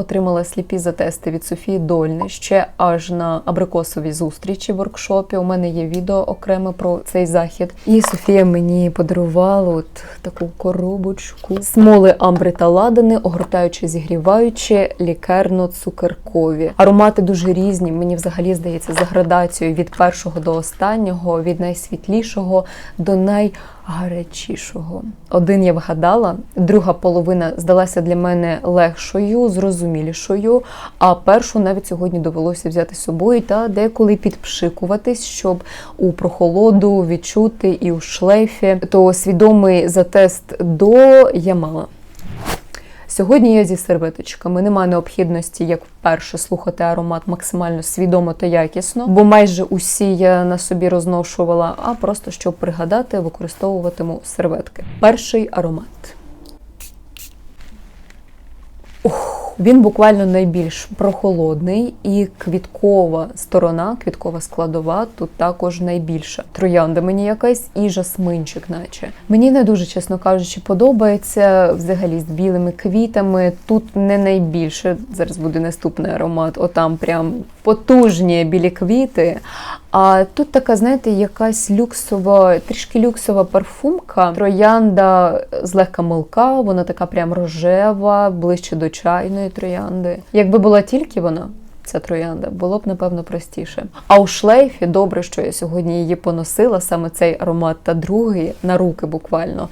отримала сліпі затести від Софії Дольни ще аж на абрикосовій зустрічі в воркшопі. У мене є відео окреме про цей захід. І Софія мені подарувала от таку коробочку смоли амбри та ладани, огортаючи, зігріваючи лікерно-цукеркові. Аромати дуже різні. Мені взагалі здається за градацією від першого до останнього, від найсвітлішого до найгарячішого. Один я вгадала, друга половина здалася для мене легшою, зрозумілішою. А першу навіть сьогодні довелося взяти з собою та деколи підпшикуватись, щоб у прохолоду відчути і у шлейфі. То свідомий затест до я мала. Сьогодні я зі серветочками. Немає необхідності, як вперше, слухати аромат максимально свідомо та якісно, бо майже усі я на собі розношувала, а просто щоб пригадати, використовуватиму серветки. Перший аромат. Він буквально найбільш прохолодний і квіткова сторона, квіткова складова тут також найбільша. Троянда мені якась і жасминчик, наче. Мені не дуже, чесно кажучи, подобається взагалі з білими квітами. Тут не найбільше. Зараз буде наступний аромат. Отам прям потужні білі квіти. А тут така, знаєте, якась люксова, трішки люксова парфумка. Троянда злегка милка, вона така прям рожева, ближче до чайної троянди. Якби була тільки вона. Ця троянда було б напевно простіше. А у шлейфі добре, що я сьогодні її поносила, саме цей аромат та другий на руки буквально.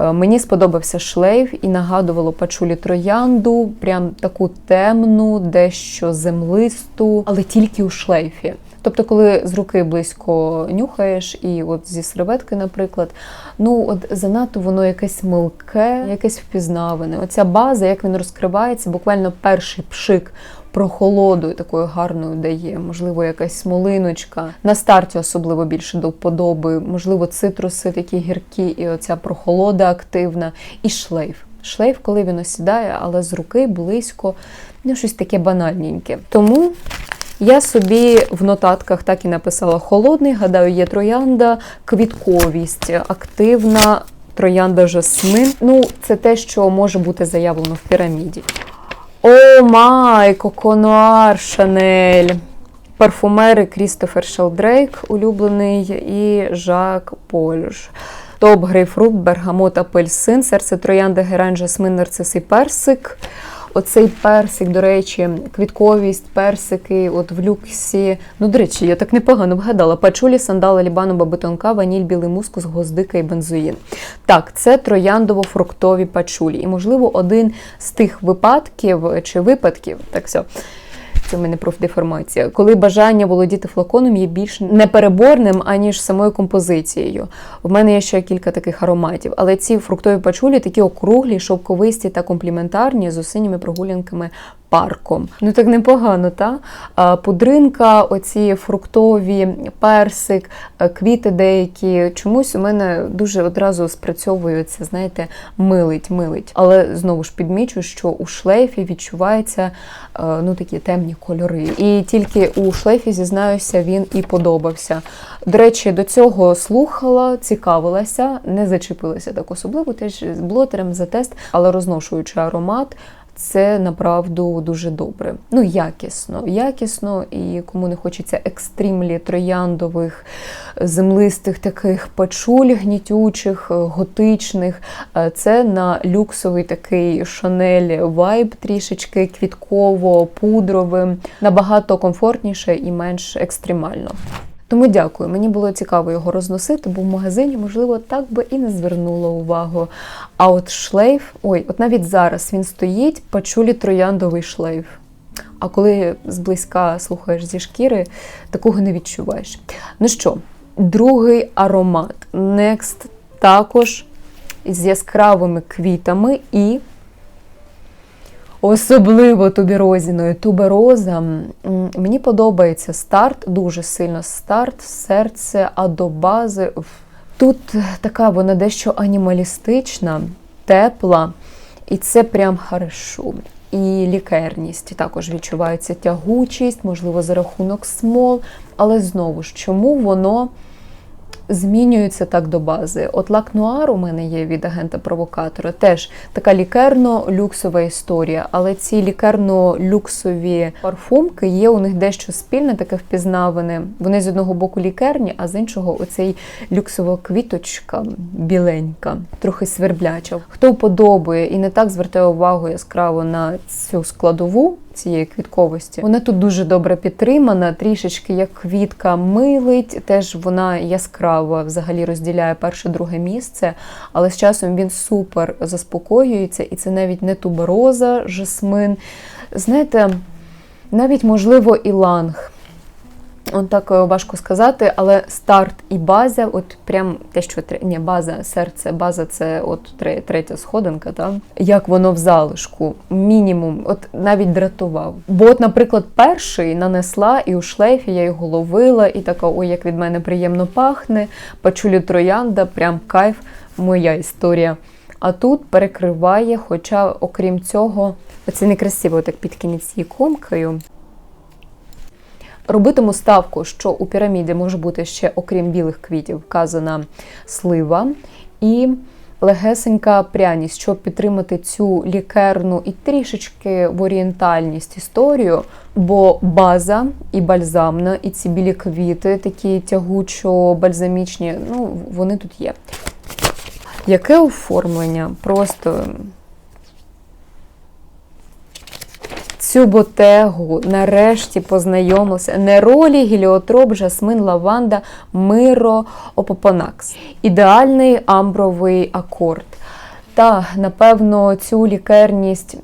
Е, Мені сподобався шлейф і нагадувало пачулі троянду, прям таку темну, дещо землисту, але тільки у шлейфі. Тобто, коли з руки близько нюхаєш, і от зі серветки, наприклад, ну от занадто воно якесь милке, якесь впізнаване. Оця база, як він розкривається, буквально перший пшик прохолодою такою гарною дає, можливо, якась смолиночка. На старті особливо більше до вподоби, можливо, цитруси такі гіркі, і оця прохолода активна, і шлейф. Шлейф, коли він осідає, але з руки близько, ну щось таке банальненьке. Тому я собі в нотатках так і написала холодний, гадаю, є троянда, квітковість, активна троянда жасмин. Ну, це те, що може бути заявлено в піраміді. О май, Коконуар Шанель. Парфумери Крістофер Шелдрейк, улюблений, і Жак Польш. Топ грейпфрут, бергамот, апельсин, серце троянди, герань, жасмин, нарцис і персик. Оцей персик, до речі, квітковість, персики, от в люксі. Ну, до речі, я так непогано вгадала. Пачулі, сандала, лібану, бабитонка, ваніль, білий мускус, гвоздика і бензоїн. Так, це трояндово-фруктові пачулі. І, можливо, один з тих випадків чи випадків, так все. Це в мене профдеформація, коли бажання володіти флаконом є більш непереборним, аніж самою композицією. В мене є ще кілька таких ароматів, але ці фруктові пачулі такі округлі, шовковисті та компліментарні з усиніми прогулянками парком. Ну так непогано, та? Пудринка, оці фруктові, персик, е, квіти деякі. Чомусь у мене дуже одразу спрацьовується, знаєте, милить, милить. Але знову ж підмічу, що у шлейфі відчуваються е, ну, такі темні кольори. І тільки у шлейфі, зізнаюся, він і подобався. До речі, до цього слухала, цікавилася, не зачепилася так особливо, теж з блотером за тест, але розношуючи аромат. Це направду дуже добре. Ну, якісно, якісно, і кому не хочеться екстримлі трояндових, землистих таких пачуль гнітючих, готичних. е, Це на люксовий такий шанель вайб, трішечки квітково, пудровим, набагато комфортніше і менш екстремально. Тому дякую. Мені було цікаво його розносити, бо в магазині, можливо, так би і не звернула увагу. А от шлейф, ой, от навіть зараз він стоїть, пачулі трояндовий шлейф. А коли зблизька слухаєш зі шкіри, такого не відчуваєш. Ну що, другий аромат. Next також з яскравими квітами і особливо туберозіною. Тубероза мені подобається старт, дуже сильно старт, серце, а до бази. Тут така вона дещо анімалістична, тепла, і це прям хорошо. І лікерність також відчувається тягучість, можливо, за рахунок смол. Але знову ж, чому воно змінюються так до бази. От лак нуар у мене є від агента-провокатора, теж така лікерно-люксова історія, але ці лікерно-люксові парфумки є у них дещо спільне, таке впізнаване. Вони з одного боку лікерні, а з іншого оцей люксова квіточка біленька, трохи свербляча. Хто вподобає і не так звертає увагу яскраво на цю складову цієї квітковості. Вона тут дуже добре підтримана, трішечки як квітка милить. Теж вона яскраво взагалі розділяє перше-друге місце, але з часом він супер заспокоюється, і це навіть не тубероза, жасмин. Знаєте, навіть можливо іланг. Он так е, важко сказати, але старт і база, от прям те, що ні, база, серце, база це от третя сходинка, та? як воно в залишку, мінімум, от навіть дратував. Бо, от, наприклад, перший нанесла і у шлейфі я його ловила, і така, ой, як від мене приємно пахне, пачулі троянда, прям кайф, моя історія. А тут перекриває, хоча, окрім цього, оце некрасиво так під кінець її комкою. Робитиму ставку, що у піраміді може бути ще, окрім білих квітів, вказана слива і легесенька пряність, щоб підтримати цю лікерну і трішечки в орієнтальність історію. Бо база і бальзамна, і ці білі квіти, такі тягучо-бальзамічні, ну, вони тут є. Яке оформлення? Просто цю ботегу нарешті познайомилася. Неролі, гіліотроп, жасмин, лаванда, миро, опопонакс. Ідеальний амбровий акорд. Та, напевно, цю лікерність.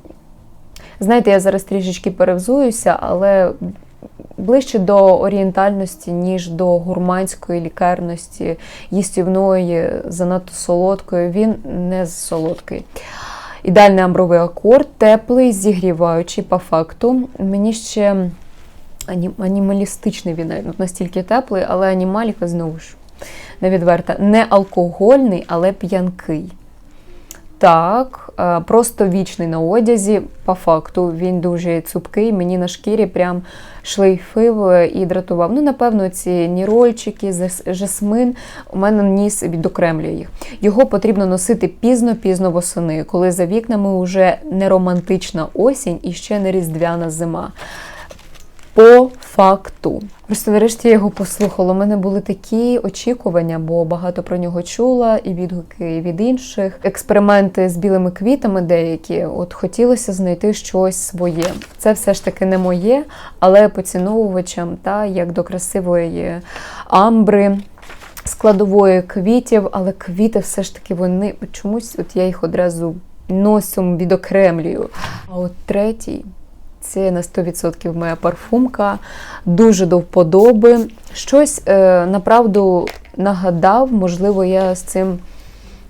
Знаєте, я зараз трішечки перевзуюся, але ближче до орієнтальності, ніж до гурманської лікерності, їстівної, занадто солодкої. Він не солодкий. Ідеальний амбровий акорд, теплий, зігріваючий по факту. Мені ще анімалістичний він настільки теплий, але анімаліка знову ж не відверта. Не алкогольний, але п'янкий. Так, е, просто вічний на одязі, по факту, він дуже цупкий, мені на шкірі прям шлейфив е, і дратував. Ну, напевно, ці нірольчики, жасмин, у мене ніс відокремлює їх. Його потрібно носити пізно-пізно восени, коли за вікнами вже не романтична осінь і ще не різдвяна зима. По факту. Просто нарешті я його послухала. У мене були такі очікування, бо багато про нього чула, і відгуки від інших. Експерименти з білими квітами деякі. От хотілося знайти щось своє. Це все ж таки не моє, але поціновувачам, та як до красивої амбри. Складової квітів, але квіти все ж таки вони чомусь, от я їх одразу носом відокремлюю. А от третій це на 100% моя парфумка, дуже до вподоби. Щось е, направду нагадав, можливо, я з цим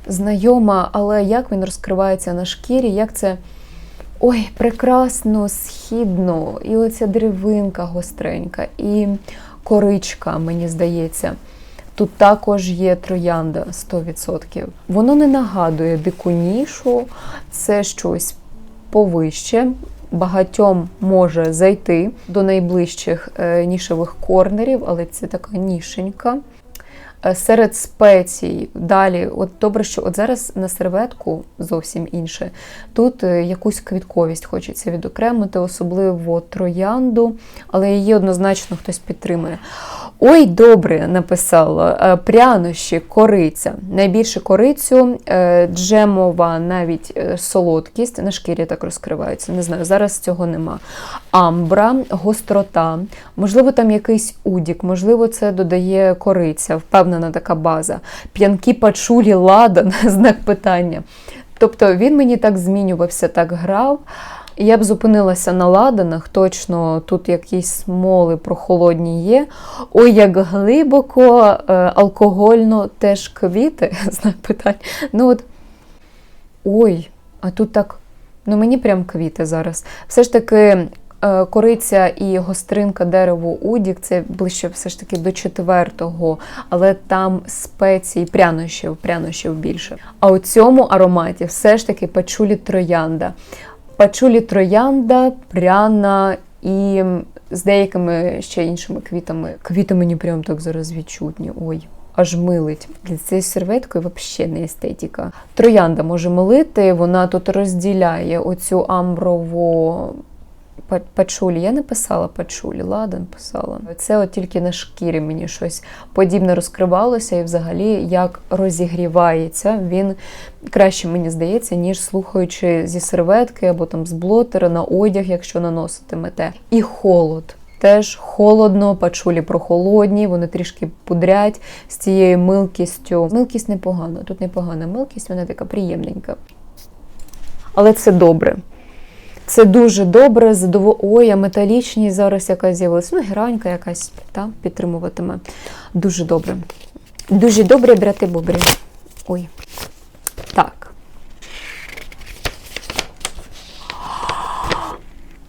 знайома, але як він розкривається на шкірі, як це ой, прекрасно, східно, і оця деревинка гостренька, і коричка, мені здається. Тут також є троянда 100%. Воно не нагадує дику нішу, це щось повище. Багатьом може зайти до найближчих е, нішевих корнерів, але це така нішенька. Е, Серед спецій далі, от добре, що от зараз на серветку зовсім інше. Тут е, якусь квітковість хочеться відокремити, особливо троянду, але її однозначно хтось підтримує. Ой, добре, написала. Е, Прянощі, кориця. Найбільше корицю, джемова, навіть солодкість на шкірі так розкривається. Не знаю, зараз цього нема. Амбра, гострота, можливо, там якийсь удік, можливо, це додає кориця, впевнена така база. П'янкі пачулі, ладан, знак питання. Тобто він мені так змінювався, так грав. Я б зупинилася на ладанах, точно тут якісь смоли прохолодні є. Ой, як глибоко, е, алкогольно теж квіти, знак питань. Ну от, ой, а тут так, ну мені прям квіти зараз. Все ж таки, кориця і гостринка дерево удік, це ближче все ж таки до четвертого, але там спецій, прянощів, прянощів більше. А у цьому ароматі все ж таки пачулі троянда. Пачулі троянда, пряна і з деякими ще іншими квітами. Квіти мені прям так зараз відчутні. Ой. аж милить. Для цією серветкою взагалі не естетика. Троянда може милити, вона тут розділяє оцю амброву пачулі. Я не писала пачулі, ладан писала. Це от тільки на шкірі мені щось подібне розкривалося, і взагалі як розігрівається. Він краще мені здається, ніж слухаючи зі серветки або там з блотера на одяг, якщо наноситимете. І холод. Теж холодно, пачулі прохолодні, вони трішки пудрять з цією милкістю. Милкість непогана, тут непогана милкість, вона така приємненька. Але це добре. Це дуже добре, задово... Ой, а металічність зараз якась з'явилася. Ну, геранька якась та, підтримуватиме. Дуже добре. Дуже добре, брати бобри. Ой. Так.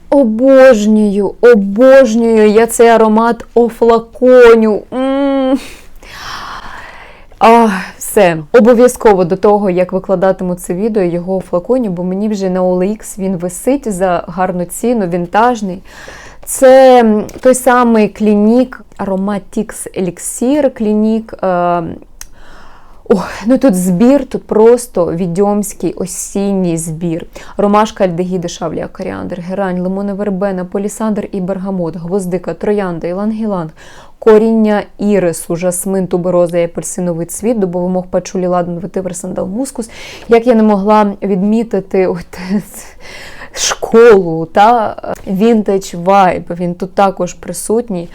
Обожнюю, обожнюю я цей аромат офлаконю. М. А, все. Обов'язково до того, як викладатиму це відео, його флаконі, бо мені вже на OLX він висить за гарну ціну, вінтажний. Це той самий клінік Aromatix Elixir, клінік. Е, Ох, ну тут збір, тут просто відьомський осінній збір. Ромашка, альдегіди, шавлія, коріандр, герань, лимона вербена, полісандр і бергамот, гвоздика, троянда, іланг-іланг, коріння ірису, жасмин, тубероза і апельсиновий цвіт, дубовий мох, пачулі, ладан, ветивер, сандал, мускус. Як я не могла відмітити от, школу та вінтедж вайб, він тут також присутній.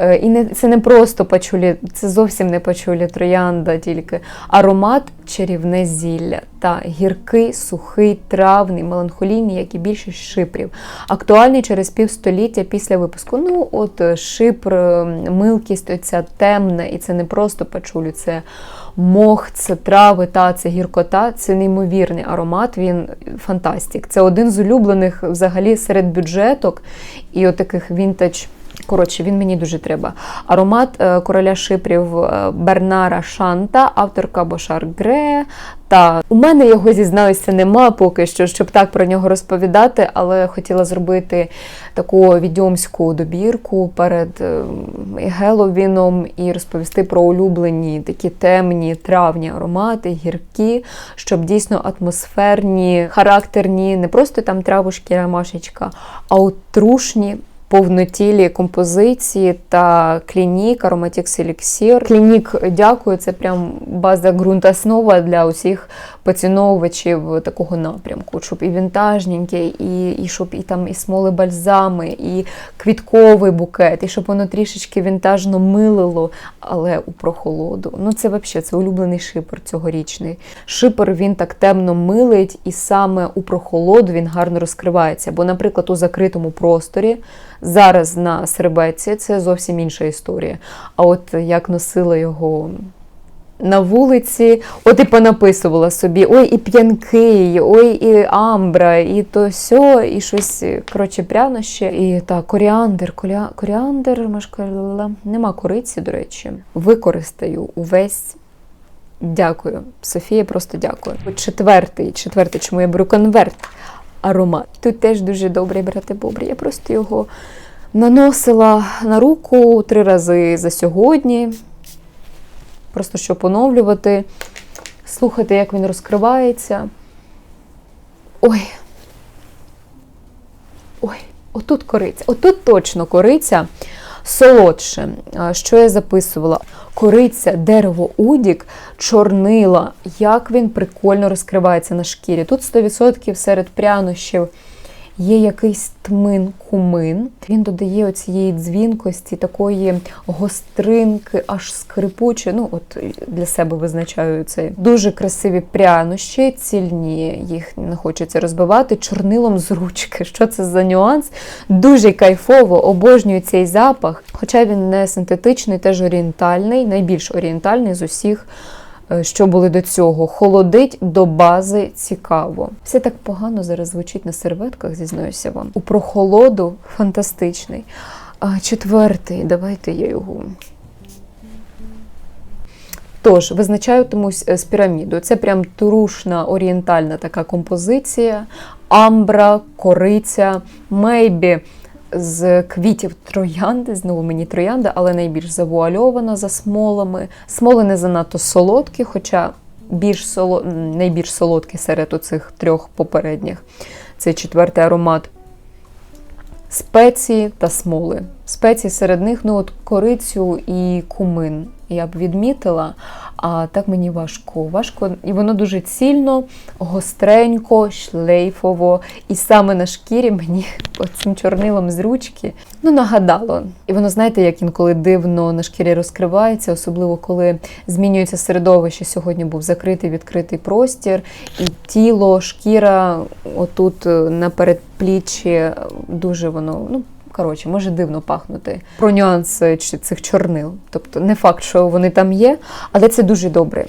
Е, І не, це не просто пачулі, це зовсім не пачулі троянда, тільки аромат чарівне зілля та гіркий, сухий, травний, меланхолійний, як і більшість шипрів. Актуальний через півстоліття після випуску. Ну, от е, шипр, е, милкість, оця темна, і це не просто пачулі, це мох, це трави, та це гіркота, це неймовірний аромат. Він фантастик. Це один з улюблених взагалі серед бюджеток і отаких вінтаж. Коротше, він мені дуже треба. Аромат е, короля шипрів е, Бернара Шанта, авторка Бошар Гре. Та у мене його зізнаюся нема поки що, щоб так про нього розповідати, але хотіла зробити таку відьомську добірку перед е, Геловіном і розповісти про улюблені такі темні травні аромати, гіркі, щоб дійсно атмосферні, характерні, не просто там травушки, ромашечка, а от трушні повнотілі композиції та клінік, Aromatix Elixir. Клінік, дякую, це прям база ґрунтоснова для усіх поціновувачів такого напрямку, щоб і вінтажненьке, і, і щоб і там і смоли бальзами, і квітковий букет, і щоб воно трішечки вінтажно милило, але у прохолоду. Ну це взагалі це улюблений шипер цьогорічний. Шипер він так темно милить, і саме у прохолоду він гарно розкривається. Бо, наприклад, у закритому просторі. Зараз на сербеці це зовсім інша історія. А от як носила його на вулиці, от і понаписувала собі: ой, і п'янкий, ой, і амбра, і то сьо, і щось, коротше, прянощі. І так, коріандр, коля... коріандр, машка, нема кориці, до речі. Використаю увесь. Дякую, Софія, просто дякую. Четвертий, четвертий, чому я беру конверт аромат. Тут теж дуже добрий брати бобрі. Я просто його наносила на руку три рази за сьогодні. Просто щоб оновлювати, слухати, як він розкривається. Ой. Ой, отут кориця. Отут точно кориця солодше. Що я записувала? Кориця, дерево удік, чорнила, як він прикольно розкривається на шкірі. Тут 100% серед прянощів є якийсь тмин кумин. Він додає оцієї дзвінкості, такої гостринки, аж скрипучі. Ну, от для себе визначаю це. Дуже красиві прянощі, цільні, їх не хочеться розбивати. Чорнилом з ручки. Що це за нюанс? Дуже кайфово, обожнюю цей запах. Хоча він не синтетичний, теж орієнтальний, найбільш орієнтальний з усіх. Е, Що були до цього? Холодить до бази цікаво. Все так погано зараз звучить на серветках, зізнаюся вам. У прохолоду фантастичний. А четвертий, давайте я його. Тож, визначатимусь е, з пірамідою. Це прям трушна орієнтальна така композиція, амбра, кориця, мейбі з квітів троянди. Знову мені троянда, але найбільш завуальована за смолами. Смоли не занадто солодкі, хоча більш соло... найбільш солодкі серед оцих трьох попередніх. Це четвертий аромат. Спеції та смоли. Спеції серед них ну от корицю і кумин я б відмітила, а так мені важко. Важко, і воно дуже цільно, гостренько, шлейфово. І саме на шкірі мені цим чорнилом з ручки ну, нагадало. І воно, знаєте, як інколи дивно на шкірі розкривається, особливо коли змінюється середовище. Сьогодні був закритий відкритий простір, і тіло, шкіра отут на передпліччі дуже воно. ну, Коротше, може дивно пахнути про нюанси цих чорнил. Тобто не факт, що вони там є, але це дуже добре.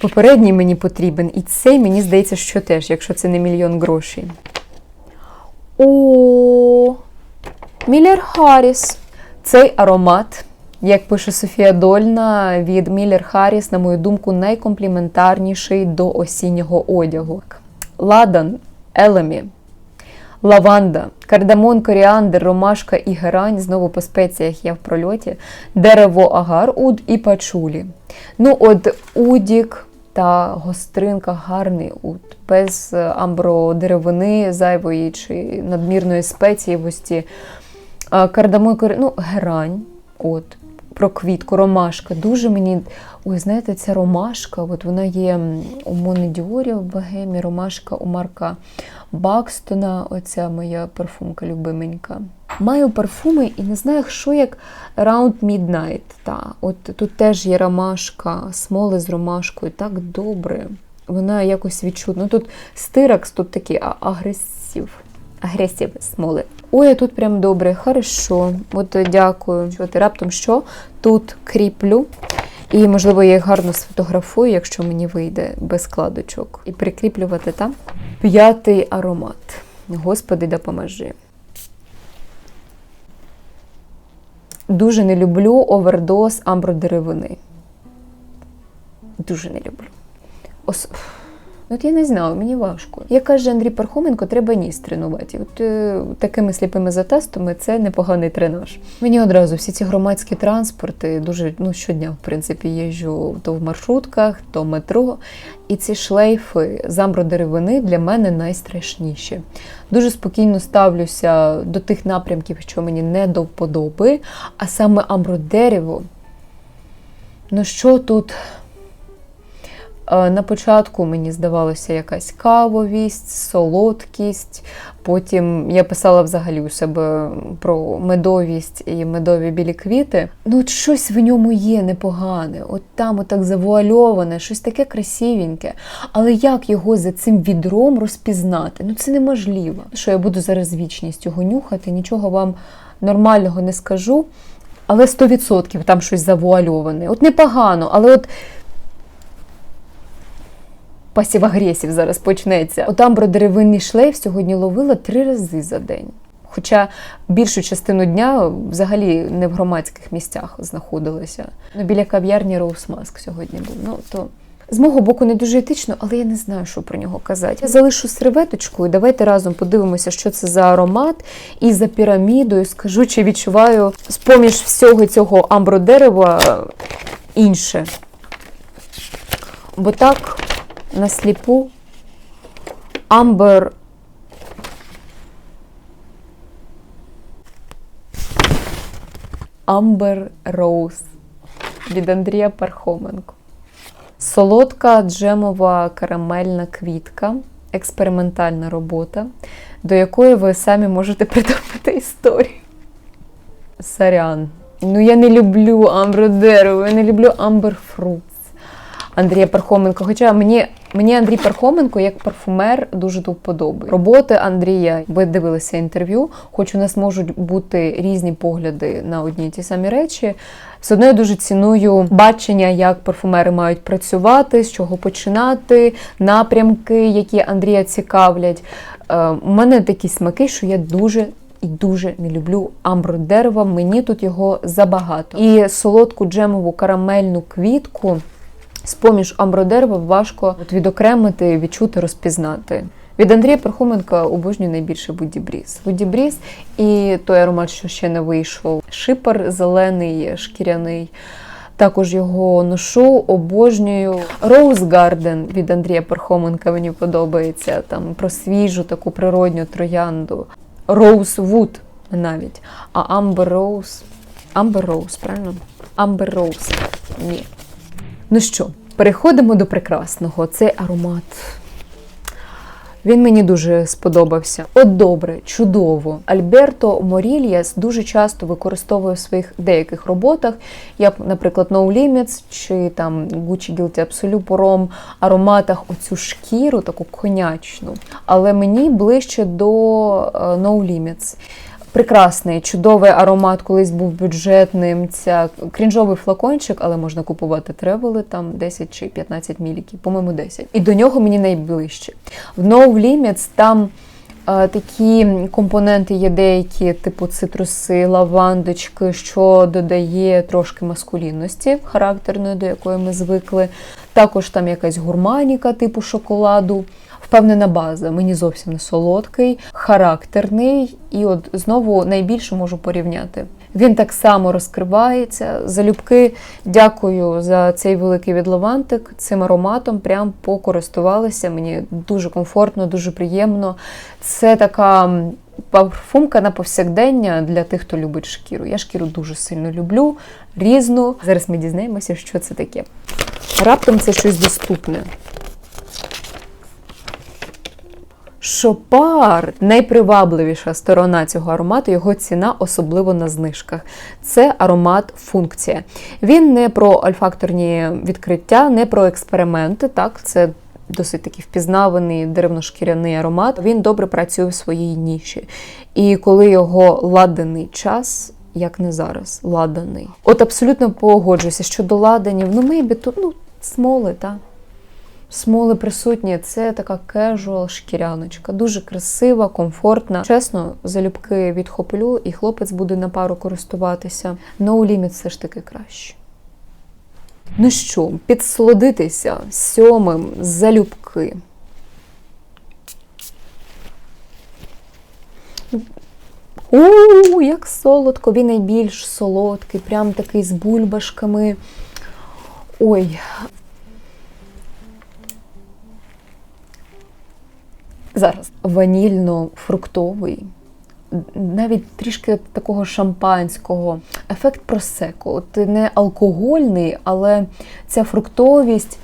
Попередній мені потрібен, і цей мені здається, що теж, якщо це не мільйон грошей. О, Міллер Харріс. Цей аромат, як пише Софія Дольна, від Міллер Харріс, на мою думку, найкомпліментарніший до осіннього одягу. Ладан Елемі лаванда, кардамон, коріандр, ромашка і герань. Знову по спеціях я в прольоті, дерево, агар, уд і пачулі. Ну, от удік та гостринка гарний уд, без амбродеревини зайвої чи надмірної спецієвості. Кардамон, корі... ну, герань. от, про квітку, ромашка. Дуже мені, ой, знаєте, ця ромашка, от вона є у Монедіорі в Богемі, ромашка у Марка Бакстона, оця моя парфумка любименька. Маю парфуми і не знаю, що як Round Midnight. Та, от Тут теж є ромашка, смоли з ромашкою. Так добре. Вона якось відчутна. Тут стиракс, тут такий агресив. Агресів смоли. Ой, а тут прям добре, хорошо. От дякую. Що ти раптом що? Тут кріплю. І, можливо, я їх гарно сфотографую, якщо мені вийде без складочок. І прикріплювати там. П'ятий аромат. Господи, допоможи. Дуже не люблю овердоз амбродеревини. Дуже не люблю. Ос... Ну, от я не знаю, мені важко. Як каже Андрій Пархоменко, треба ніс тренувати. От е, такими сліпими затестами це непоганий тренаж. Мені одразу всі ці громадські транспорти дуже ну, щодня, в принципі, їжджу то в маршрутках, то в метро. І ці шлейфи з амбродеревини для мене найстрашніші. Дуже спокійно ставлюся до тих напрямків, що мені не до вподоби, а саме амбродерево. Ну що тут? Е, на початку мені здавалося якась кавовість, солодкість. Потім я писала взагалі у себе про медовість і медові білі квіти. Ну, от щось в ньому є непогане, от там отак завуальоване, щось таке красивеньке. Але як його за цим відром розпізнати? Ну це неможливо. Що я буду зараз вічність його нюхати, нічого вам нормального не скажу. Але 100% там щось завуальоване. От непогано, але от пасів-агресів зараз почнеться. Отам бродеревинний шлейф сьогодні ловила три рази за день. Хоча більшу частину дня взагалі не в громадських місцях знаходилася. Ну, Біля кав'ярні Роуз Маск сьогодні був. Ну, то з мого боку не дуже етично, але я не знаю, що про нього казати. Я залишу серветочку і давайте разом подивимося, що це за аромат. І за пірамідою скажу, чи відчуваю з-поміж всього цього амбродерева інше. Бо так на сліпу Амбер. Амбер Роуз від Андрія Пархоменко. Солодка джемова карамельна квітка, експериментальна робота, до якої ви самі можете придумати історію. Сорян. Ну, я не люблю амбродеру, я не люблю амберфрут. Андрія Пархоменко. Хоча мені мені Андрій Пархоменко як парфумер дуже до вподоби. Роботи Андрія, ви дивилися інтерв'ю, хоч у нас можуть бути різні погляди на одні і ті самі речі. Все одно дуже ціную бачення, як парфумери мають працювати, з чого починати, напрямки, які Андрія цікавлять. Е, у мене такі смаки, що я дуже. І дуже не люблю амбродерева, мені тут його забагато. І солодку джемову карамельну квітку з поміж амбродерва важко відокремити, відчути, розпізнати. Від Андрія Пархоменка обожнюю найбільше Вуді Бріз. Вуді Бріз і той аромат, що ще не вийшов. Шипер зелений, шкіряний. Також його ношу, обожнюю. Rose Garden від Андрія Пархоменка мені подобається. Там про свіжу таку природню троянду. Rose Wood навіть. А Amber Rose. Amber Rose, правильно? Amber Rose. Ні. Ну що, переходимо до прекрасного. Цей аромат. Він мені дуже сподобався. От добре, чудово. Альберто Морільяс дуже часто використовує в своїх деяких роботах, як, наприклад, No Limits чи там Gucci Guilty Absolute Porom ароматах оцю шкіру, таку конячну. Але мені ближче до е, No Limits. Прекрасний, чудовий аромат, колись був бюджетним. Ця крінжовий флакончик, але можна купувати тревели там 10 чи 15 міліків, по-моєму, 10. І до нього мені найближче. В No Limits там е, такі компоненти є деякі, типу цитруси, лавандочки, що додає трошки маскулінності, характерної, до якої ми звикли. Також там якась гурманіка, типу шоколаду. Впевнена база, мені зовсім не солодкий, характерний, і от знову найбільше можу порівняти. Він так само розкривається. Залюбки дякую за цей великий відлавантик. Цим ароматом прям покористувалася. Мені дуже комфортно, дуже приємно. Це така парфумка на повсякдення для тих, хто любить шкіру. Я шкіру дуже сильно люблю, різну. Зараз ми дізнаємося, що це таке. Раптом це щось доступне. Шопар найпривабливіша сторона цього аромату, його ціна, особливо на знижках. Це аромат функція. Він не про ольфакторні відкриття, не про експерименти. Так, це досить такий впізнаваний деревно-шкіряний аромат. Він добре працює в своїй ніші. І коли його ладений час. Як не зараз, ладаний. От абсолютно погоджуюся, що до ладанів, ну мейбі тут ну, смоли, так. Смоли присутні, це така кежуал шкіряночка. Дуже красива, комфортна. Чесно, залюбки відхоплю, і хлопець буде на пару користуватися. No Limit все ж таки краще. Ну що, підсолодитися сьомим залюбки. У, як солодко, він найбільш солодкий, прям такий з бульбашками. Ой, Зараз ванільно-фруктовий, навіть трішки такого шампанського, ефект просеку. От не алкогольний, але ця фруктовість,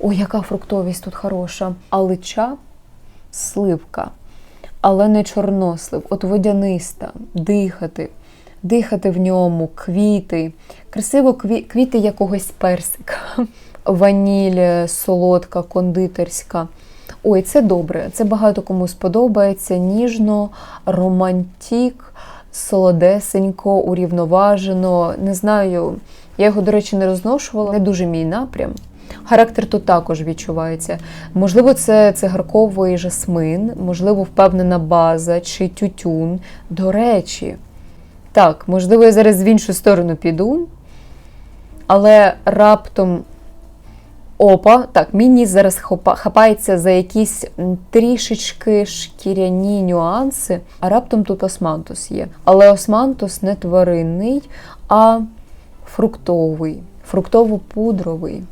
ой, яка фруктовість тут хороша, алича, сливка, але не чорнослив, от водяниста, дихати, дихати в ньому, квіти, красиво квіти якогось персика, ваніль, солодка, кондитерська. Ой, це добре, це багато кому сподобається. Ніжно, романтік, солодесенько, урівноважено. Не знаю, я його, до речі, не розношувала, не дуже мій напрям. Характер тут також відчувається. Можливо, це цигарковий жасмин, можливо, впевнена база чи тютюн. До речі, так, можливо, я зараз в іншу сторону піду, але раптом Опа, так, мені зараз хапається за якісь трішечки шкіряні нюанси, а раптом тут османтус є. Але османтус не тваринний, а фруктовий, фруктово-пудровий.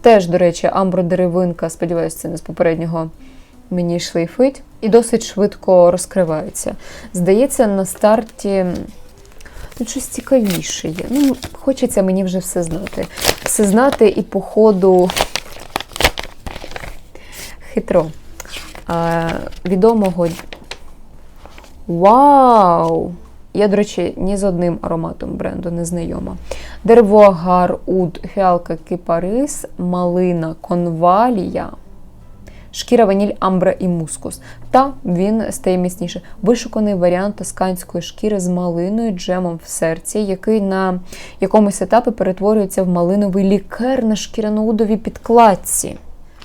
Теж, до речі, амбродеревинка, сподіваюся, це не з попереднього мені шлейфить, і досить швидко розкривається. Здається, на старті. Тут щось цікавіше є. Ну, Хочеться мені вже все знати. Все знати і по ходу хитро. А, Відомого. Вау! Я, до речі, ні з одним ароматом бренду не знайома. Дерево агар, уд, фіалка кипарис, малина, конвалія шкіра ваніль, амбра і мускус. Та він стає міцніше. Вишуканий варіант тосканської шкіри з малиною, джемом в серці, який на якомусь етапі перетворюється в малиновий лікер на шкіряноудовій підкладці.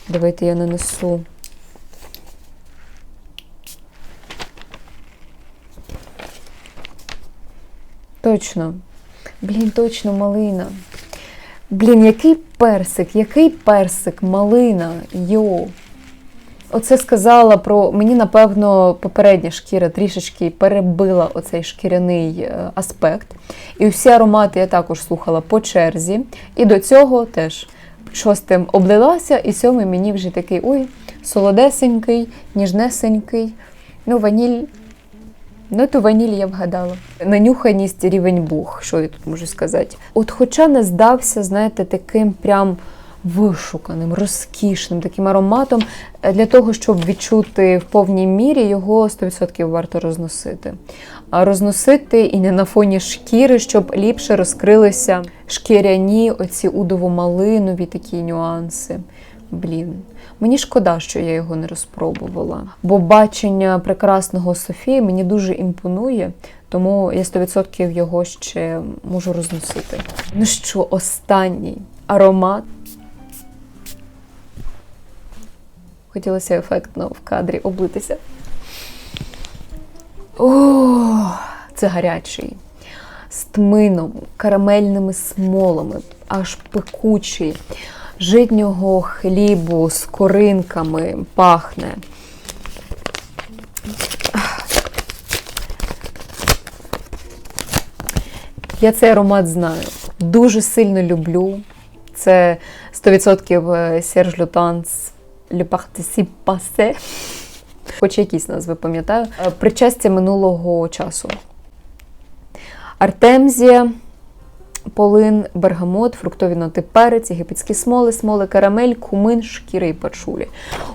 Давайте я нанесу. Точно. Блін, точно малина. Блін, який персик, який персик, малина, йоу. Оце сказала про мені, напевно, попередня шкіра трішечки перебила оцей шкіряний е, аспект. І всі аромати я також слухала по черзі. І до цього теж шостим облилася, і сьомий мені вже такий ой, солодесенький, ніжнесенький. Ну, ваніль. Ну, то ваніль я вгадала. Нанюханість рівень бух, що я тут можу сказати. От, хоча не здався, знаєте, таким прям вишуканим, розкішним таким ароматом, е, для того, щоб відчути в повній мірі, його 100% варто розносити. А розносити і не на фоні шкіри, щоб ліпше розкрилися шкіряні, оці удово-малинові такі нюанси. Блін, мені шкода, що я його не розпробувала. Бо бачення прекрасного Софії мені дуже імпонує, тому я 100% його ще можу розносити. Ну що, останній аромат. Хотілося ефектно в кадрі облитися. О, це гарячий. З тмином, карамельними смолами, аж пекучий, житнього хлібу з коринками пахне. Я цей аромат знаю. Дуже сильно люблю. Це 100% Серж Лютанс Le Participe Passé. Хоч якісь назви пам'ятаю. Е, Причастя минулого часу. Артемзія, полин, бергамот, фруктові ноти перець, єгипетські смоли, смоли, карамель, кумин, шкіри і пачулі.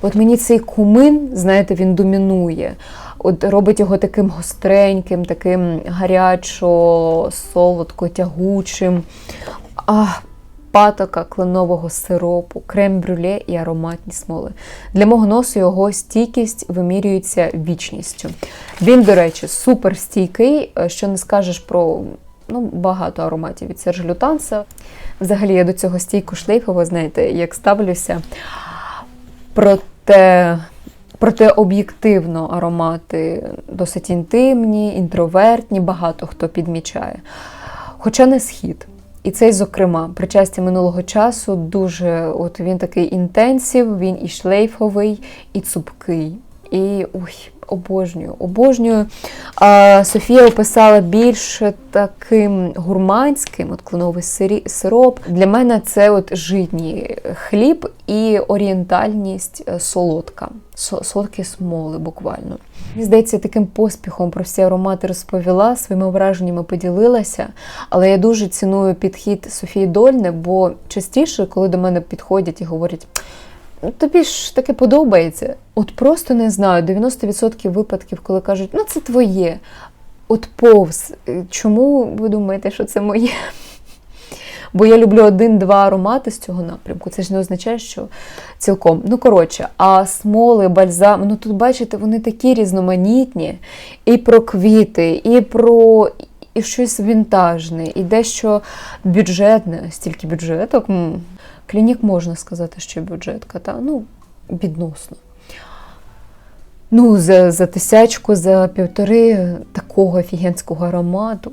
От мені цей кумин, знаєте, він домінує. От робить його таким гостреньким, таким гарячо, солодко, тягучим. А, патока кленового сиропу, крем-брюле і ароматні смоли. Для мого носу його стійкість вимірюється вічністю. Він, до речі, супер стійкий, е, що не скажеш про ну, багато ароматів від Сержа Лютанса. Взагалі, я до цього стійку шлейфово, знаєте, як ставлюся. Проте. Проте об'єктивно аромати досить інтимні, інтровертні, багато хто підмічає. Хоча не схід. І цей, зокрема, причастя минулого часу дуже от він такий інтенсів, він і шлейфовий, і цупкий. І ой, обожнюю, обожнюю. А, Софія описала більш таким гурманським, от кленовий сироп. Для мене це от житній хліб і орієнтальність е, солодка. Со- Солодкі смоли буквально. Мені здається, таким поспіхом про всі аромати розповіла, своїми враженнями поділилася. Але я дуже ціную підхід Софії Дольне, бо частіше, коли до мене підходять і говорять. «Ну, Тобі ж таке подобається. От просто не знаю, 90% випадків, коли кажуть, ну це твоє. От повз. Е, Чому ви думаєте, що це моє? Бо я люблю один-два аромати з цього напрямку. Це ж не означає, що цілком. Ну, коротше, а смоли, бальзам, ну тут бачите, вони такі різноманітні. І про квіти, і про і щось вінтажне, і дещо бюджетне, стільки бюджеток. Клінік можна сказати, що бюджетка, та? ну, відносно. Ну, за, за тисячку, за півтори такого офігенського аромату.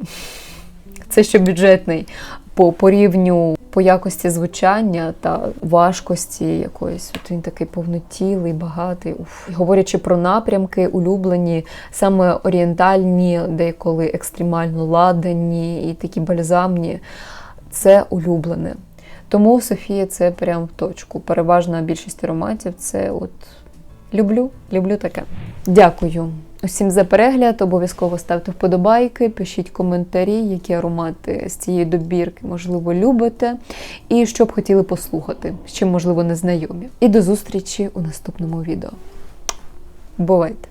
Це ще бюджетний по, по рівню, по якості звучання та важкості якоїсь. От він такий повнотілий, багатий. Уф. Говорячи про напрямки, улюблені, саме орієнтальні, деколи екстремально ладані і такі бальзамні. Це улюблене. Тому Софія це прям в точку. Переважна більшість ароматів це от люблю, люблю таке. Дякую усім за перегляд. Обов'язково ставте вподобайки, пишіть коментарі, які аромати з цієї добірки, можливо, любите, і що б хотіли послухати, з чим, можливо, не знайомі. І до зустрічі у наступному відео. Бувайте!